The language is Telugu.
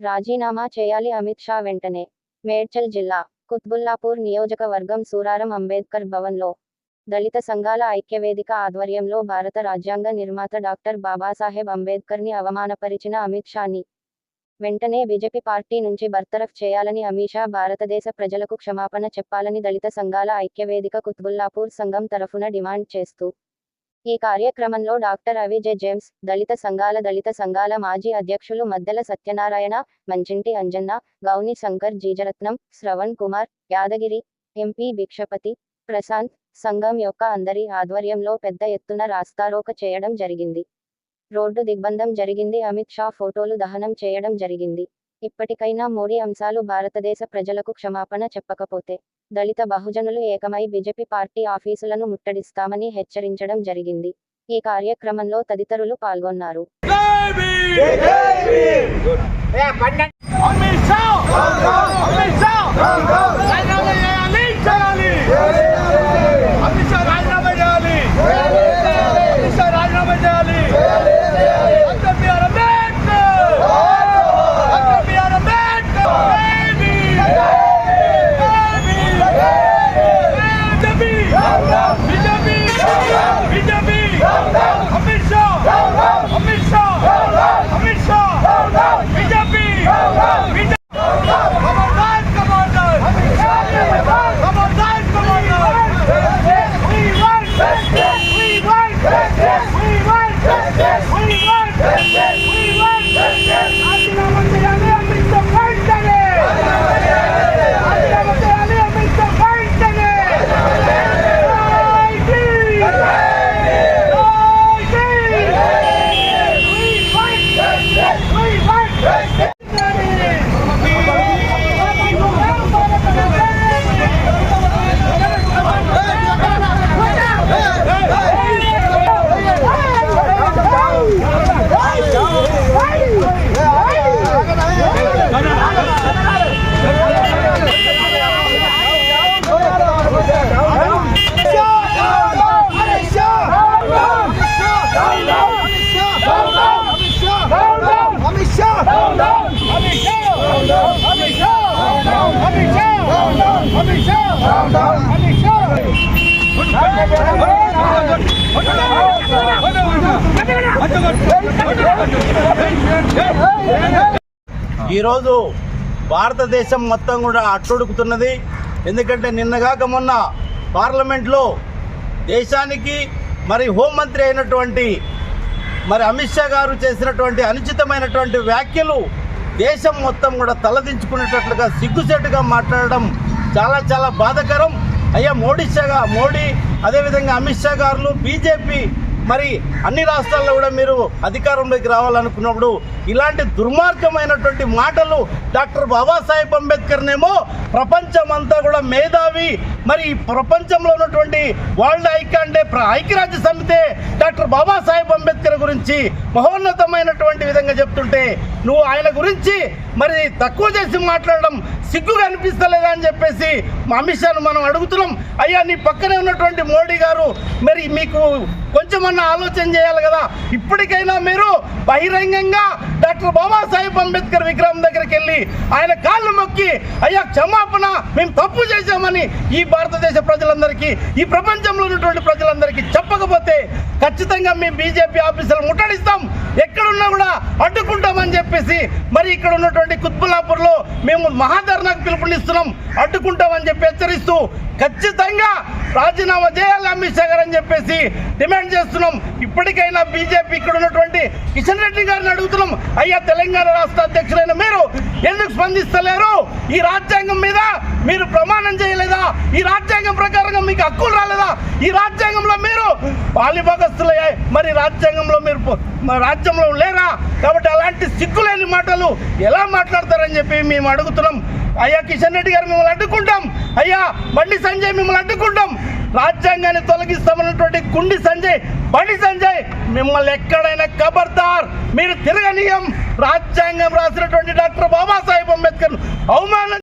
రాజీనామా చేయాలి అమిత్ షా వెంటనే. మేడ్చల్ జిల్లా కుత్బుల్లాపూర్ నియోజకవర్గం సూరారం అంబేద్కర్ భవన్లో దళిత సంఘాల ఐక్యవేదిక ఆధ్వర్యంలో భారత రాజ్యాంగ నిర్మాత డాక్టర్ బాబాసాహెబ్ అంబేద్కర్ని అవమానపరిచిన అమిత్ షాని వెంటనే బీజేపీ పార్టీ నుంచి బర్తరఫ్ చేయాలని అమిషా భారతదేశ ప్రజలకు క్షమాపణ చెప్పాలని దళిత సంఘాల ఐక్యవేదిక కుత్బుల్లాపూర్ సంఘం తరఫున డిమాండ్ చేస్తూ ఈ కార్యక్రమంలో డాక్టర్ అవిజే జేమ్స్ దళిత సంఘాల దళిత సంఘాల మాజీ అధ్యక్షులు మద్దెల సత్యనారాయణ మంచింటి అంజన్న గౌని శంకర్ జీజరత్నం శ్రవణ్ కుమార్ యాదగిరి ఎంపీ భిక్షపతి ప్రశాంత్ సంఘం యొక్క అందరి ఆధ్వర్యంలో పెద్ద ఎత్తున రాస్తారోక చేయడం జరిగింది. రోడ్డు దిగ్బంధం జరిగింది. అమిత్ షా ఫోటోలు దహనం చేయడం జరిగింది. ఇప్పటికైనా మోడీ అంశాలు భారతదేశ ప్రజలకు క్షమాపణ చెప్పకపోతే దళిత బహుజనులు ఏకమై బీజేపీ పార్టీ ఆఫీసులను ముట్టడిస్తామని హెచ్చరించడం జరిగింది. ఈ కార్యక్రమంలో తదితరులు పాల్గొన్నారు. Amit Shah! ¡Yes, yes, we ఈరోజు భారతదేశం మొత్తం కూడా అట్టుడుకుతున్నది. ఎందుకంటే నిన్నగాక మొన్న పార్లమెంట్లో దేశానికి మరి హోంమంత్రి అయినటువంటి మరి అమిత్ షా గారు చేసినటువంటి అనుచితమైనటువంటి వ్యాఖ్యలు దేశం మొత్తం కూడా తలదించుకునేటట్లుగా సిగ్గుసేటుగా మాట్లాడడం చాలా చాలా బాధాకరం. అయ్యా మోడీ షా మోడీ అదేవిధంగా అమిత్ షా గారు బీజేపీ మరి అన్ని రాష్ట్రాల్లో కూడా మీరు అధికారంలోకి రావాలనుకున్నప్పుడు ఇలాంటి దుర్మార్గమైనటువంటి మాటలు డాక్టర్ బాబాసాహెబ్ అంబేద్కర్నేమో ప్రపంచమంతా కూడా మేధావి. మరి ప్రపంచంలో ఉన్నటువంటి వరల్డ్ ఐక్యాండే అంటే ప్ర- ఐక్యరాజ్య సమితే డాక్టర్ బాబాసాహెబ్ అంబేద్కర్ గురించి మహోన్నతమైనటువంటి విధంగా చెప్తుంటే నువ్వు ఆయన గురించి మరి తక్కువ చేసి మాట్లాడడం సిగ్గుగా అనిపిస్తలేదా అని చెప్పేసి అమిత్ షాను మనం అడుగుతున్నాం. అయ్యా నీ పక్కనే ఉన్నటువంటి మోడీ గారు మరి మీకు కొంచెమన్నా ఆలోచన చేయాలి కదా. ఇప్పటికైనా మీరు బహిరంగంగా డాక్టర్ బాబాసాహెబ్ అంబేద్కర్ విగ్రహం దగ్గరికి వెళ్ళి ఆయన కాళ్ళు మొక్కి అయ్యా క్షమాపణ మేము తప్పు చేశామని ఈ భారతదేశ ప్రజలందరికీ ఈ ప్రపంచంలో ఉన్నటువంటి ప్రజలందరికీ చెప్పకపోతే ఖచ్చితంగా మేము బీజేపీ ఆఫీసులు ముట్టడిస్తాం. ఎక్కడున్నా కూడా అడ్డుకుంటామని చెప్పేసి మరి ఇక్కడ ఉన్నటువంటి కుత్బుల్లాపూర్లో మేము మహాధర్నాకు పిలుపునిస్తున్నాం. అడ్డుకుంటామని చెప్పి హెచ్చరిస్తూ ఖచ్చితంగా రాజీనామా చేయాలి అమిత్ షా గారు అని చెప్పేసి డిమాండ్ చేస్తున్నాం. ఇప్పటికైనా బీజేపీ ఇక్కడ ఉన్నటువంటి కిషన్ రెడ్డి గారిని అడుగుతున్నాం. అయ్యా తెలంగాణ రాష్ట్ర అధ్యక్షులైన మీరు ఎందుకు స్పందిస్తలేరు? ఈ రాజ్యాంగం మీద మీరు ప్రమాణం చేయలేదా? ఈ రాజ్యాంగం ప్రకారంగా మీకు హక్కులు రాలేదా? ఈ రాజ్యాంగం పాలిభాగస్తులయ్యాయి మరి రాజ్యాంగంలో మీరు రాజ్యంలో లేరా? కాబట్టి అలాంటి సిగ్గులేని మాటలు ఎలా మాట్లాడతారని చెప్పి మేము అడుగుతున్నాం. అయ్యా కిషన్ రెడ్డి గారు మిమ్మల్ని అడ్డుకుంటాం. అయ్యా బండి సంజయ్ మిమ్మల్ని అడ్డుకుంటాం. రాజ్యాంగాన్ని తొలగిస్తామన్నటువంటి కుండి సంజయ్ బండి సంజయ్ మిమ్మల్ని ఎక్కడైనా కబర్దార్. మీరు తిరగనీయం. రాజ్యాంగం రాసినటువంటి డాక్టర్ బాబాసాహెబ్ అంబేద్కర్ అవమానం